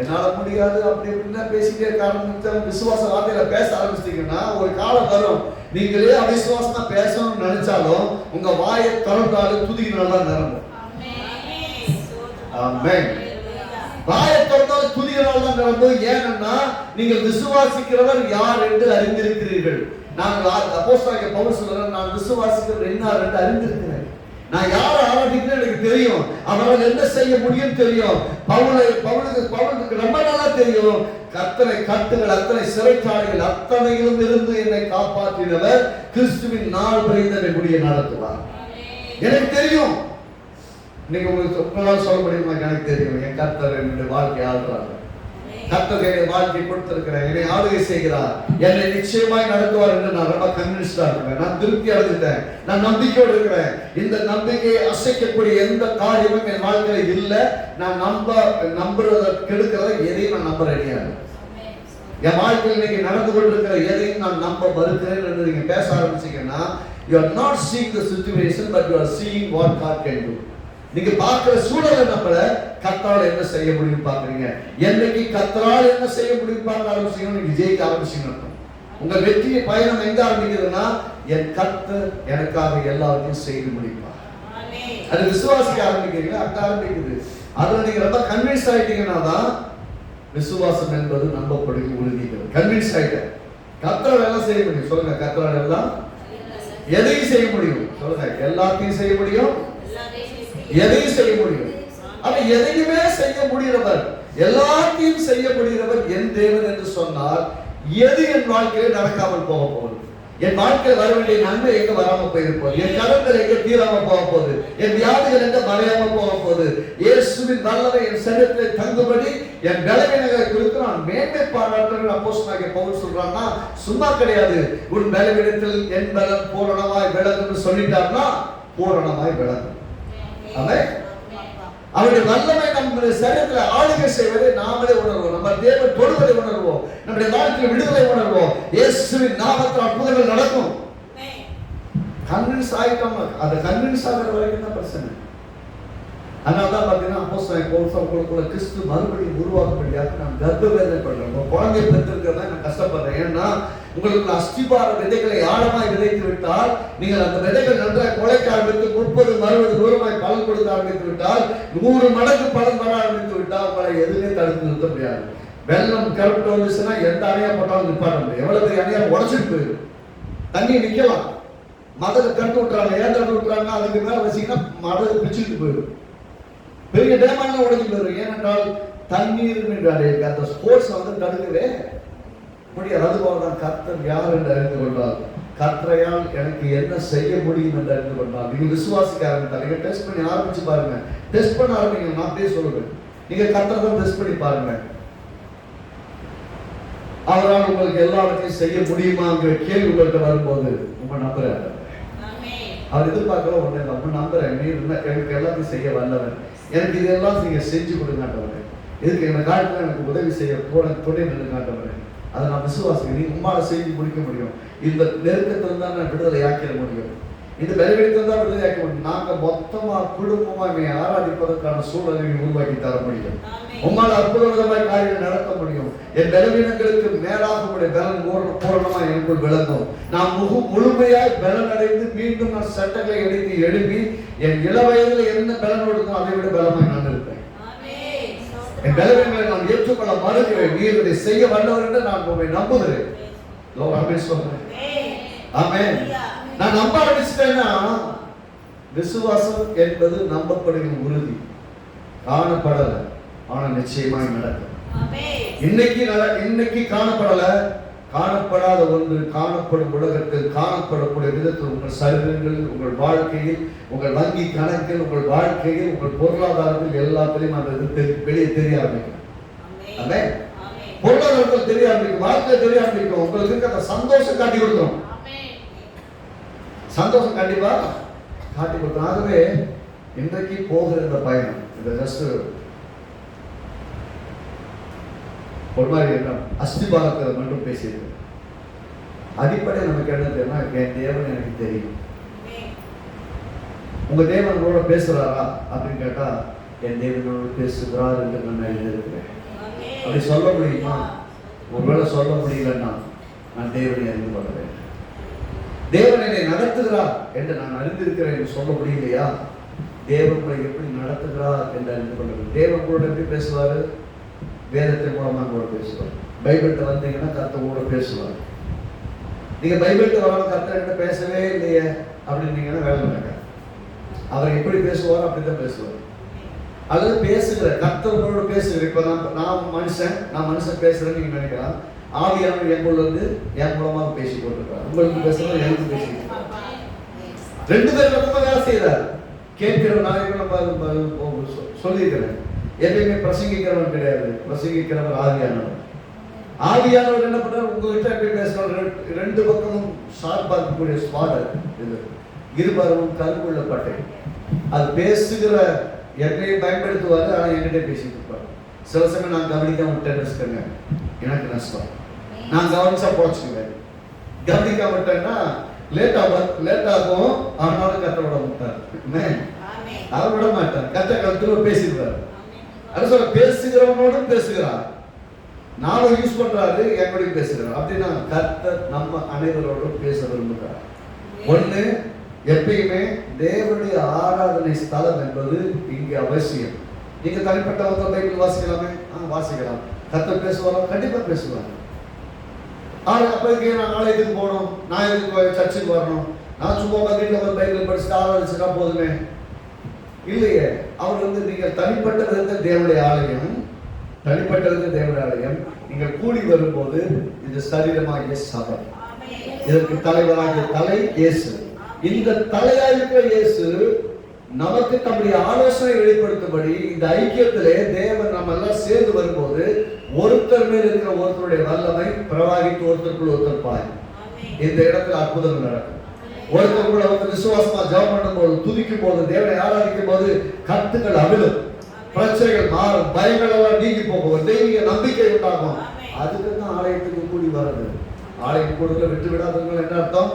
என்னால முடியாது அப்படி இப்படின்னா பேசிட்டே ஆரம்பிச்சா விசுவாச வார்த்தையில பேச ஆரம்பிச்சிட்டீங்கன்னா ஒரு காலம் வரும். நீங்களே அவிசுவாசமா பேசணும்னு நினைச்சாலும் உங்க வாயை திறந்தாலும் துதிக்கு நல்லா நிரம்பும். ஆமென். வாயை திறந்தாலும் துதிகளால் தான் நிரம்பும். ஏனென்னா நீங்கள் விசுவாசிக்கிறவர் யார் என்று அறிந்திருக்கிறீர்கள். நாங்கள் அப்போஸ்தலனாகிய பவுல் சொல்றார் நான் விசுவாசிக்கிறவர் என்ன என்று அறிந்திருக்கிறேன். நான் யாரை ஆராதிக்கணும் எனக்கு தெரியும். அவரால் என்ன செய்ய முடியும் தெரியும். பவுலை பவுலுக்கு பவுலுக்கு ரொம்ப நல்லா தெரியும். அத்தனை கட்டுகள் அத்தனை சிறைச்சாலைகள் அத்தனையிலும் இருந்து என்னை காப்பாற்றினவர் கிறிஸ்துவின் நாள் பிரிந்த முடிய நடத்துவார் எனக்கு தெரியும். இன்னைக்கு உங்களுக்கு உங்களால் சொல்ல முடியுமா? எனக்கு தெரியும். என் கர்த்தர் என்னுடைய வாழ்க்கை ஆள்றாங்க கத்தகையை வாழ்க்கை கொடுத்திருக்கிறேன் என்னை ஆளுகை செய்கிறார். என்னை நிச்சயமாய் நடத்துவார் என்று நான் ரொம்ப கன்வின்ஸ்டா இருக்கிறேன் நான் திருப்தி அடைஞ்சிட்டேன். நான் நம்பிக்கையோடு இருக்கிறேன். இந்த நம்பிக்கையை அசைக்கக்கூடிய எந்த காரியமும் என் வாழ்க்கையில இல்ல. நான் நம்ப நம்புறத கெடுக்கிறத எதையும் நான் நம்ப ரெடியாக என் வாழ்க்கையில் இன்னைக்கு நடந்து கொண்டிருக்கிற எதையும் நான் நம்ப மறுக்கிறேன் என்று நீங்க பேச ஆரம்பிச்சீங்கன்னா you are not seeing the situation but you are seeing what God can do நீங்க பார்க்கிற சூழலை நம்மள கத்தால் என்ன செய்ய முடியும் பாக்குறீங்க என்னைக்கு கத்தரால் என்ன செய்ய முடியும் பார்க்க ஆரம்பிச்சீங்கன்னா நீங்க ஜெயிக்க ஆரம்பிச்சீங்க உங்க வெற்றி பயணம் எங்க ஆரம்பிக்குதுன்னா என் கர்த்தர் எனக்காக எல்லாத்தையும் செய்து முடிப்பார். அது விசுவாசிக்க ஆரம்பிக்கிறீங்க அங்க ஆரம்பிக்குது. அதுல நீங்க ரொம்ப கன்வின்ஸ் ஆயிட்டீங்கன்னா தான் விசுவாசம் என்பது நம்பப்படுகிறது உறுதிக்கிறது கன்வின்ஸ் ஆயிட்டேன். கத்தரால் எல்லாம் செய்ய முடியும். சொல்லுங்க கத்தரால் எல்லாம் எதையும் செய்ய முடியும்? சொல்லுங்க எல்லாத்தையும் செய்ய முடியும். எதையும் செய்ய முடியும் ஆனா எதையுமே செய்ய முடிகிறவர் எல்லாத்தையும் செய்ய முடிகிறவர் என் தேவன் என்று சொன்னால் எது என் வாழ்க்கையில் நடக்காமல் போக போகுது? என் வாழ்க்கையில் வர வேண்டிய நன்மை எங்க வராம போயிருப்போம் என் கடந்தல் எங்க தீராம போக போகுது? என் வியாதிகள் எங்க மறையாம போக போகுது? இயேசுவின் வல்லமை என் சரீரத்தில் தங்குபடி என் பலவீனங்களை குறித்து நான் மேன்மை பாராட்டுகள் அப்போஸ் பவுல் சொல்றான்னா சும்மா கிடையாது. உன் பலவீனத்தில் என் பலம் பூரணமாய் விளங்குன்னு சொல்லிட்டார்னா பூரணமாய் விளங்கும். அவருடைய வல்லமை நம்முடைய சரீரத்தில் ஆளுகை செய்வதை நாமளே உணர்வோம். நம்ம தேவன் தொடுதலை உணர்வோம். நம்முடைய வாழ்க்கையில் விடுதலை உணர்வோம். இயேசுவின் நாமத்தில் அற்புதங்கள் நடக்கும். கன்வின்ஸ் ஆகிட்டோம் அதை கன்வின்ஸ் ஆகிற வரைக்கும் தான் பிரச்சனை. அதனால தான் பார்த்தீங்கன்னா அப்போஸ்தலன் பவுல் உங்களுக்குள்ள கிறிஸ்து மறுபடியும் உருவாக்கப்படியாக நான் கர்ப்ப வேதனை பண்றேன் உங்க குழந்தை பெற்றிருக்கிறதா நான் கஷ்டப்படுறேன். ஏன்னா உங்களுக்கு அஸ்திபார விதைகளை ஆழமாய் விதைத்து விட்டால் நீங்கள் அந்த விதைகள் நன்றாக கொலைக்க ஆரம்பித்து முப்பது அறுபது தூரமாய் பலன் கொடுக்க ஆரம்பித்து விட்டால் நூறு மடங்கு பலன் வர ஆரம்பித்து விட்டால் உங்களை எதுவுமே தடுத்து நிறுத்த முடியாது. வெள்ளம் கருப்பு வந்துச்சுன்னா எந்த அணையா போட்டாலும் நிற்பாட முடியும் எவ்வளவு பெரிய அணையா உடச்சிட்டு போயிடும். தண்ணி நிக்கலாம். மதத்தை கண்டு விட்டுறாங்க ஏன் கண்டு விட்டுறாங்க அதுக்கு மேல வச்சீங்கன்னா மதத்தை பிச்சுட்டு போயிடும். பெரிய டேமெல்லாம் உடஞ்சிட்டு போயிடும். ஏனென்றால் தண்ணீர் என்றாலே அந்த ஸ்போர்ட்ஸ் வந்து தடுக்கவே முடியாது அதுபோல தான் கர்த்தர் யார் என்று அறிந்து கொண்டார் கர்த்தரையால் எனக்கு என்ன செய்ய முடியும் என்று அறிந்து கொண்டார் நீங்க விசுவாசிக்க ஆரம்பித்தார் நீங்க டெஸ்ட் பண்ணி ஆரம்பிச்சு பாருங்க. டெஸ்ட் பண்ண ஆரம்பிங்க நான் அப்படியே சொல்லுவேன் நீங்க கர்த்தரை தான் டெஸ்ட் பண்ணி பாருங்க. அவரால் உங்களுக்கு எல்லாவற்றையும் செய்ய முடியுமாங்கிற கேள்வி உங்களுக்கு வரும்போது ரொம்ப நம்புறாரு. அவர் எதிர்பார்க்கல ஒண்ணு ரொம்ப நம்புறேன். நீ எனக்கு எல்லாத்தையும் செய்ய வல்லவன். எனக்கு இதெல்லாம் நீங்க செஞ்சு கொடுங்காட்டவரே இதுக்கு இந்த காலத்துல எனக்கு உதவி செய்ய கூட துணை நின்றுங்காட்டவரே அதை நான் விசுவாசிக்கிறேன். நீ உம்மால செஞ்சு முடிக்க முடியும். இந்த நெருக்கத்தில் தான் நான் விடுதலை ஆக்கிட முடியும். இந்த பலவீனத்தில் தான் விடுதலை ஆக்க முடியும். நாங்க மொத்தமா குடும்பமா இவை ஆராதிப்பதற்கான சூழலை உருவாக்கி தர முடியும். உம்மால் அற்புத விதமாய் காரியங்கள் நடத்த முடியும். என் பலவீனங்களுக்கு மேலாக உடைய பலன் பூரண- பூரணமா எனக்குள் விளங்கும். நான் முழு முழுமையாய் பலன் அடைந்து மீண்டும் நான் சட்டங்களை எடுத்து எழுப்பி என் இள வயதில் என்ன பலன் கொடுத்தோம் அதை விட பலமாய் நான் என் பலவீனங்களை நான் ஏற்றுக்கொள்ள மறுக்கிறேன். நீர் இதை செய்ய வல்லவர் என்று நான் உண்மை நம்புகிறேன். சொல்றேன் ஆமென். நான் நம்ப ஆரம்பிச்சிட்டேன்னா விசுவாசம் என்பது நம்பப்படுகிற உறுதி. காணப்படல. ஆனா நிச்சயமாய் நடக்கும். இன்னைக்கு இன்னைக்கு காணப்படல. காணப்படாத ஒன்று காணப்படும் உலகத்தில் காணப்படக்கூடிய விதத்தில் உங்கள் சரீரங்கள் உங்கள் வாழ்க்கையில் உங்கள் வங்கி கணக்கில் உங்கள் வாழ்க்கையில் உங்கள் பொருளாதாரத்தில் எல்லாத்திலையும் அந்த இது வெளியே தெரிய ஆரம்பிக்கும் ஆமென். பொருளாதாரத்தில் தெரிய ஆரம்பிக்கும் வாழ்க்கை தெரிய ஆரம்பிக்கும் உங்களுக்கு இருக்க அந்த சந்தோஷம் காட்டி கொடுக்கும் சந்தோஷம் கண்டிப்பா காட்டி கொடுக்கும் ஆகவே இன்றைக்கு போகிற இந்த பயணம் இந்த ஜஸ்ட் ஒரு மாதிரி என்ன? அஸ்திபாரத்தை மட்டும் பேசியிருக்கு அடிப்படை நமக்கு என்ன தெரியுமா? என் தேவன் எனக்கு தெரியும். உங்க தேவன் உங்களோட பேசுறாரா? அப்படின்னு கேட்டா என் தேவனோடு பேசுகிறார் என்று நான் எழுதியிருக்கிறேன். அப்படி சொல்ல முடியுமா? ஒருவேளை சொல்ல முடியலன்னா நான் தேவனை அறிந்து வேண்டும். தேவன் என்னை நடத்துகிறார் என்று நான் அறிந்திருக்கிறேன் என்று சொல்ல முடியலையா? தேவன் உங்களை எப்படி நடத்துகிறார் என்று அறிந்து கொள்ளுங்கள் தேவன் கூட எப்படி பேசுவார்? வேதத்தின் மூலமாக கூட பேசுவார். பைபிள்கிட்ட வந்தீங்கன்னா கர்த்தர் கூட பேசுவார். நீங்க பைபிள்கிட்ட வராம கர்த்தர்கிட்ட பேசவே இல்லையே அப்படின்னீங்கன்னா வேலை நடக்காது அவர் எப்படி பேசுவாரோ அப்படிதான் பேசுவார். அல்லது பேசுகிற கர்த்தரோட பேசுகிற இப்போ நான் நான் மனுஷன் நான் மனுஷன் பேசுறேன்னு நீங்க நினைக்கிறான் ஆவியானவர் என் வந்து என் மூலமாக பேசி கொண்டிருக்கிறார். உங்களுக்கு பேசுறது எனக்கு பேசி ரெண்டு பேரும் ரொம்ப வேலை செய்யறாரு கேட்கிற நாயகன் சொல்லியிருக்கிறேன் எப்பயுமே பிரசங்கிக்கிறவன் கிடையாது. பிரசங்கிக்கிறவர் ஆவியானவர். ஆவியானவர் என்ன பண்ணுறாரு உங்ககிட்ட எப்படி பேசுறாரு. ரெண்டு- ரெண்டு பக்கமும் ஷார்ப்பா இருக்கக்கூடிய ஸ்பாட் இது. இருபருவம் கருப்புள்ள பட்டை அது பேசுகிற என்னையும் பயன்படுத்துவாரு ஆனா என்கிட்ட பேசிட்டு இருப்பாரு சில சமயம் நான் கவனிக்காம விட்டேன்னு வச்சுக்கோங்க எனக்கு நஷ்டம் நான் கவனிச்சா போச்சுக்குவேன் கவனிக்காம விட்டேன்னா லேட் ஆகும் லேட் ஆகும். ஆனாலும் கத்த விட மாட்டார். அவர் விட மாட்டார். கத்த கத்துல பேசிடுவார். அது சொல்ல பேசுகிறவனோடு பேசுகிறார். நானும் யூஸ் பண்றாரு என்னோடய பேசுகிறார். அப்படின்னா கர்த்தர் நம்ம அனைவரோடும் பேச விரும்புகிறார். ஒண்ணு எப்பயுமே தேவனுடைய ஆராதனை ஸ்தலம் என்பது இங்கே அவசியம். நீங்க தனிப்பட்ட ஒருத்தர் பைபிள் வாசிக்கலாமே? ஆ வாசிக்கலாம். கர்த்தர் பேசுவாரா? கண்டிப்பா பேசுவார். ஆனா அப்ப இதுக்கு நான் ஆலயத்துக்கு போகணும்? நான் எதுக்கு சர்ச்சுக்கு வரணும்? நான் சும்மா உங்க வீட்டில் ஒரு பைபிள் படிச்சுட்டு ஆராதிச்சுட்டா போதுமே? இல்லையே. அவர் வந்து நீங்கள் தனிப்பட்ட விதத்தில் தேவனுடைய ஆலயம். தனிப்பட்ட விதத்தில் தேவனுடைய ஆலயம். நீங்கள் கூடி வரும்போது இது சரீரமாகிய சபை. இதற்கு தலைவராகிய தலை இயேசு. இந்த தலையாயிருக்கிற இயேசு நமக்கு தம்முடைய ஆலோசனை வெளிப்படுத்தும்படி இந்த ஐக்கியத்திலே தேவன் நம்ம எல்லாம் சேர்ந்து வரும்போது ஒருத்தர் மேல் இருக்கிற ஒருத்தருடைய வல்லமை பிரவாகித்து ஒருத்தருக்குள் ஒருத்தர் பாய் இந்த இடத்துல அற்புதம் நடக்கும். ஒருத்தர் கூட வந்து விசுவாசமா ஜெபம் பண்ணும்போது துதிக்கும் போது தேவனை ஆராதிக்கும் போது கத்துக்கள் அவிழும் பிரச்சனைகள் மாறும். பயங்கள் எல்லாம் நீங்கி போகும். தெய்வீக நம்பிக்கை உண்டாகும். அதுக்கு தான் ஆலயத்துக்கு கூடி வர்றது. ஆலயம் கூடுதல விட்டு விடாதவங்க என்ன அர்த்தம்?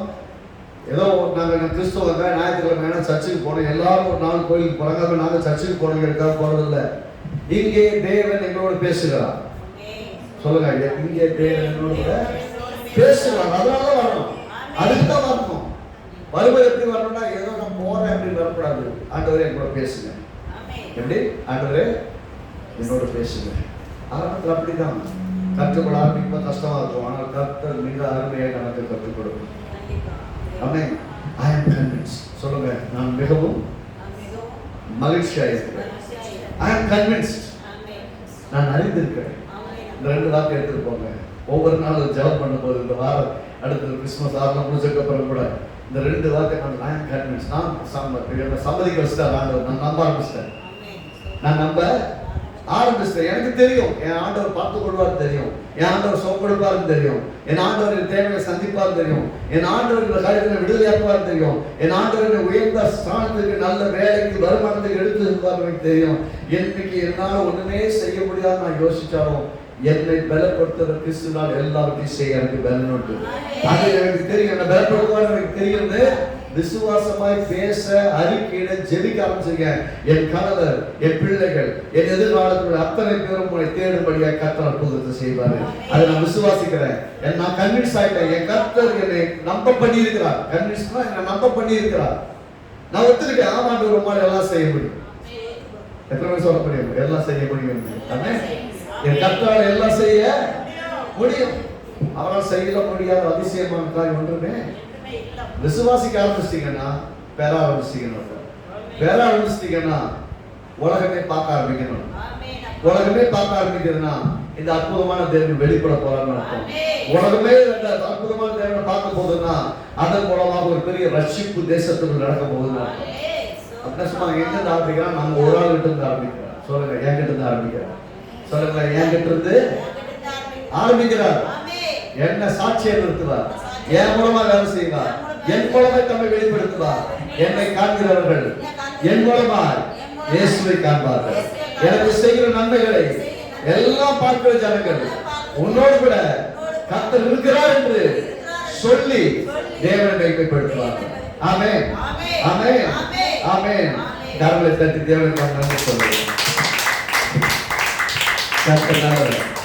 ஏதோ நாங்கள் கிறிஸ்தவங்க ஞாயிற்றுக்கிழமை சர்ச்சுக்கு போனோம் எல்லாரும் ஒரு நாள் கோயிலுக்கு போறாங்க நாங்கள் சர்ச்சுக்கு போனவங்களுக்காக போறதில்ல இங்கே தேவன் எங்களோட பேசுகிறார். சொல்லுங்க இங்கே தேவன் எங்களோட பேசுகிறார். அதனால வரணும். அதுக்கு தான் வரணும். வருவது எப்படி வரணும்னா ஏதோ நான் போறேன் அப்படின்னு வரக்கூடாது. ஆண்டவரே என் பேசுங்க. எப்படி? ஆண்டவரே என்னோட பேசுங்க. ஆரம்பத்தில் அப்படிதான் கற்றுக்கொள்ள ஆரம்பிக்கும் கஷ்டமா இருக்கும். ஆனால் கற்று மிக அருமையாக நமக்கு கற்றுக் கொடுக்கும். ஆமென் ஐ அம் கன்வின்ஸ் சொல்லுங்க நான் மிகவும் மகிழ்ச்சியாக இருக்கிறேன் ஐ அம் கன்வின்ஸ்ட் நான் அறிந்திருக்கிறேன். இந்த ரெண்டு வார்த்தை எடுத்துருப்போங்க ஒவ்வொரு நாளும் ஜெபம் பண்ணும்போது இந்த வாரம் அடுத்தது கிறிஸ்மஸ் ஆரம்பம் முடிச்சதுக்கு அப்புறம் கூட இந்த ரெண்டு வார்த்தை நான் ஐ கன்வின்ஸ் நான் சம்ம என்னை சம்மதிக்க வச்சுட்டேன் ஆண்டவர் நான் நம்ப ஆரம்பிச்சிட்டேன். நான் நம்ப ஆரம்பிச்சிட்டேன். எனக்கு தெரியும். என் ஆண்டவர் பார்த்து கொள்வார் தெரியும். என் ஆண்டவர் சோப்படுப்பார் கொடுப்பாருன்னு தெரியும். என் ஆண்டவர் என் தேவையை சந்திப்பார் தெரியும். என் ஆண்டவர் இந்த காரியத்தில் விடுதலையாக்குவார் தெரியும். என் ஆண்டவர் உயர்ந்த ஸ்தானத்துக்கு நல்ல வேலைக்கு வருமானத்துக்கு எடுத்து இருப்பார் எனக்கு தெரியும். இன்னைக்கு என்னால் ஒண்ணுமே செய்ய முடியாது நான் யோசிச்சாலும் என்னை பலப்படுத்துற கிறிஸ்துனால் எல்லாவற்றையும் செய்ய எனக்கு பலன் உண்டு. அது எனக்கு தெரியும். என்ன பலப்படுத்துவார் எனக்கு தெரியுது. விசுவாசமாய் பேச அறிக்கையிட ஜெபிக்க ஆரம்பிச்சிருக்க என் கணவர் என் பிள்ளைகள் என் எதிர்காலத்தில் அத்தனை பேரும் உங்களை தேடும்படியாக கத்தர் அற்புதத்தை செய்வாரு. அதை நான் விசுவாசிக்கிறேன். என் நான் கன்வின்ஸ் ஆயிட்டேன். என் கத்தர் என்னை நம்ப பண்ணி இருக்கிறார் கன்வின்ஸ்னா என்னை நம்ப பண்ணி இருக்கிறார் நான் ஒத்துக்கிட்டேன். ஆமாண்டு ஒரு மாதிரி எல்லாம் செய்ய முடியும். எத்தனை பேர் சொல்ல முடியும்? எல்லாம் செய்ய முடியும். என் கத்தால் எல்லாம் செய்ய முடியும். அவரால் செய்ய முடியாத அதிசயமான காரியம் ஒன்றுமே விசுவாசிக்க ஆரம்பிச்சிட்டீங்கன்னா பெற ஆரம்பிச்சிட்டீங்கன்னா பெற ஆரம்பிச்சிட்டீங்கன்னா உலகமே பார்க்க ஆரம்பிக்கணும். உலகமே பார்க்க ஆரம்பிக்கிறதுனா இந்த அற்புதமான தேவன் வெளிப்பட போறான்னு அர்த்தம். உலகமே இந்த அற்புதமான தேவனை பார்க்க போகுதுன்னா அதன் மூலமாக ஒரு பெரிய ரட்சிப்பு தேசத்துக்குள் நடக்க போகுதுன்னு அர்த்தம். சும்மா எங்க இருந்து ஆரம்பிக்கிறோம் நம்ம ஒரு ஆள் கிட்ட இருந்து ஆரம்பிக்கிறோம். சொல்லுங்க என் கிட்ட இருந்து ஆரம்பிக்கிறோம் சொல்லுங்க என் கிட்ட இருந்து ஆரம்பிக்கிறார். என்ன சாட்சியை நிறுத்துவார்? என் மூலமா வேலை செய்வார். என் மூலமா தம்மை வெளிப்படுத்துவார். என்னை காண்கிறவர்கள் என் மூலமா இயேசுவை காண்பார்கள். எனக்கு செய்கிற நன்மைகளை எல்லாம் பார்க்கிற ஜனங்கள் உன்னோடு கூட கர்த்தர் இருக்கிறார் என்று சொல்லி தேவனை மைமைப்படுத்துவார்கள் ஆமே ஆமே ஆமே கரங்களை தட்டி தேவனுக்கு நன்றி சொல்லுங்கள் கர்த்தர் நல்லவர்.